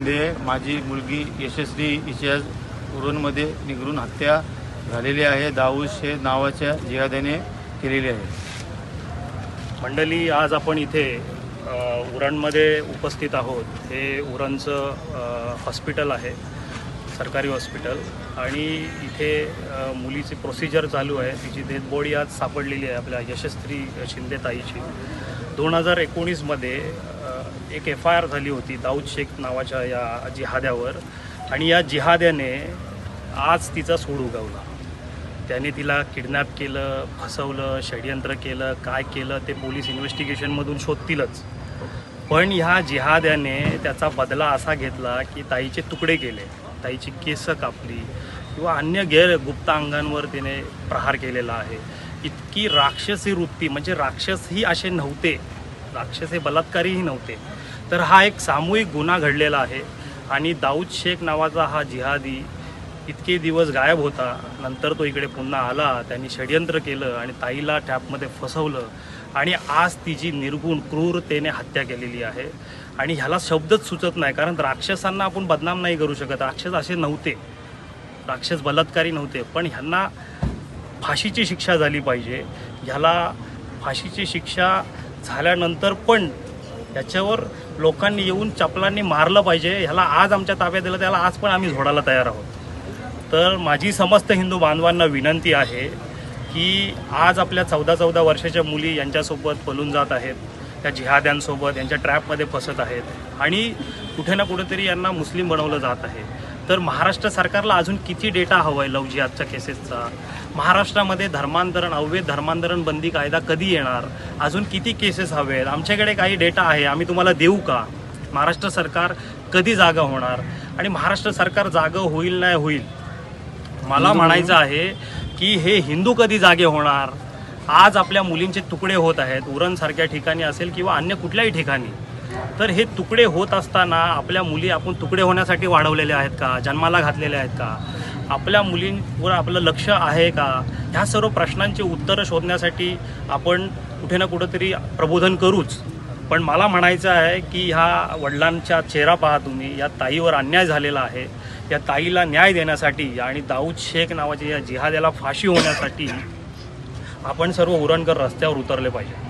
माझी मुलगी यशस्वी हिच्या उरणमध्ये निगरून हत्या झालेली आहे. दाऊद हे नावाच्या जिहाद्याने केलेली आहे. मंडळी आज आपण इथे उरणमध्ये उपस्थित आहोत. हे उरणचं हॉस्पिटल आहे सरकारी हॉस्पिटल. आणि इथे मुलीची प्रोसिजर चालू आहे. तिची डेथ बॉडी आज सापडलेली आहे आपल्या यशस्वी शिंदेताईची. दोन हजार एकोणीसमध्ये एक एफ आय आर झाली होती दाऊद शेख नावाच्या या जिहाद्यावर. आणि या जिहाद्याने आज तिचा सूड उगवला. त्याने तिला किडनॅप केलं फसवलं षडयंत्र केलं काय केलं ते पोलीस इन्व्हेस्टिगेशनमधून शोधतीलच. पण ह्या जिहाद्याने त्याचा बदला असा घेतला की ताईचे तुकडे केले. ताईची केसं कापली. किंवा अन्य गैर गुप्तांगांवर तिने प्रहार केलेला आहे. इतकी राक्षसी वृत्ती म्हणजे राक्षसही असे नव्हते. राक्षस हे बलात्कारीही नव्हते. तर हा एक सामूहिक गुन्हा घडलेला आहे आणि दाऊद शेख नावाचा हा जिहादी इतके दिवस गायब होता. नंतर तो इकडे पुन्हा आला त्यांनी षडयंत्र केलं आणि ताईला टॅपमध्ये फसवलं आणि आज तिची निर्गुण क्रूरतेने हत्या केलेली आहे. आणि ह्याला शब्दच सुचत नाही कारण राक्षसांना आपण बदनाम नाही करू शकत. राक्षस असे नव्हते. राक्षस बलात्कारी नव्हते पण ह्यांना फाशीची शिक्षा झाली पाहिजे. ह्याला फाशीची शिक्षा झाल्यानंतर पण याच्यावर लोकांनी येऊन चपलांनी मारलं पाहिजे. ह्याला आज आमच्या ताब्यात दिलं त्याला आज पण आम्ही झोडायला तयार आहोत. तर माझी समस्त हिंदू बांधवांना विनंती आहे की आज आपल्या चौदा चौदा वर्षाच्या मुली यांच्यासोबत पलून जात आहेत. त्या जिहाद्यांसोबत यांच्या ट्रॅपमध्ये फसत आहेत. आणि कुठे ना कुठेतरी यांना मुस्लिम बनवलं जात आहे. तर महाराष्ट्र सरकारला अजून किती डेटा हवा आहे लव जिहादच्या केसेसचा? महाराष्ट्रामध्ये धर्मांतरण अवैध धर्मांतरण बंदी कायदा कधी येणार? अजून किती केसेस हवे आहेत आमच्याकडे काही डेटा आहे आम्ही तुम्हाला देऊ का? महाराष्ट्र सरकार कधी जागा होणार? आणि महाराष्ट्र सरकार जागं होईल नाही होईल? मला म्हणायचं आहे की हे हिंदू कधी जागे होणार? आज आपल्या मुलींचे तुकडे होत आहेत. उरणसारख्या ठिकाणी असेल किंवा अन्य कुठल्याही ठिकाणी. तर हे तुकडे होत असताना आपल्या मुली आपण तुकडे होण्यासाठी वाढवलेल्या आहेत का? जन्माला घातलेले आहेत का? आपल्या मुलींवर आपलं लक्ष आहे का? ह्या सर्व प्रश्नांची उत्तरं शोधण्यासाठी आपण कुठे ना कुठंतरी प्रबोधन करूच. पण मला म्हणायचं आहे की ह्या वडिलांचा चेहरा पहा तुम्ही. या ताईवर अन्याय झालेला आहे. या ताईला न्याय देण्यासाठी आणि दाऊद शेख नावाच्या या जिहाद्याला फाशी होण्यासाठी आपण सर्व उरणकर रस्त्यावर उतरले पाहिजे.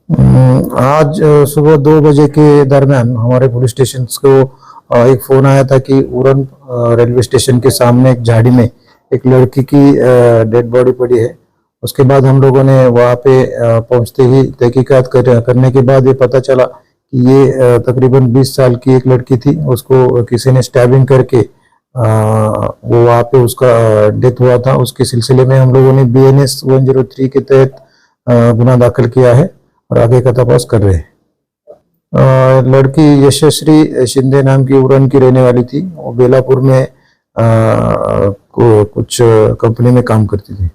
आज सुबह दो बजे के दरमियान हमारे पुलिस स्टेशन को एक फ़ोन आया था कि उड़न अ, रेलवे स्टेशन के सामने एक झाड़ी में एक लड़की की डेड बॉडी पड़ी है। उसके बाद हम लोगों ने वहाँ पे पहुँचते ही तहकीकात कर, करने के बाद ये पता चला कि ये तकरीबन 20 साल की एक लड़की थी। उसको किसी ने स्टैबिंग करके वो वहाँ पे उसका डेथ हुआ था। उसके सिलसिले में हम लोगों ने B N S one zero three के तहत गुना दाखिल किया है। और आगे का तपास कर रहे हैं। लड़की यशस्वी शिंदे नाम की उड़न की रहने वाली थी। वो बेलापुर में आ, को- कुछ कंपनी में काम करती थी।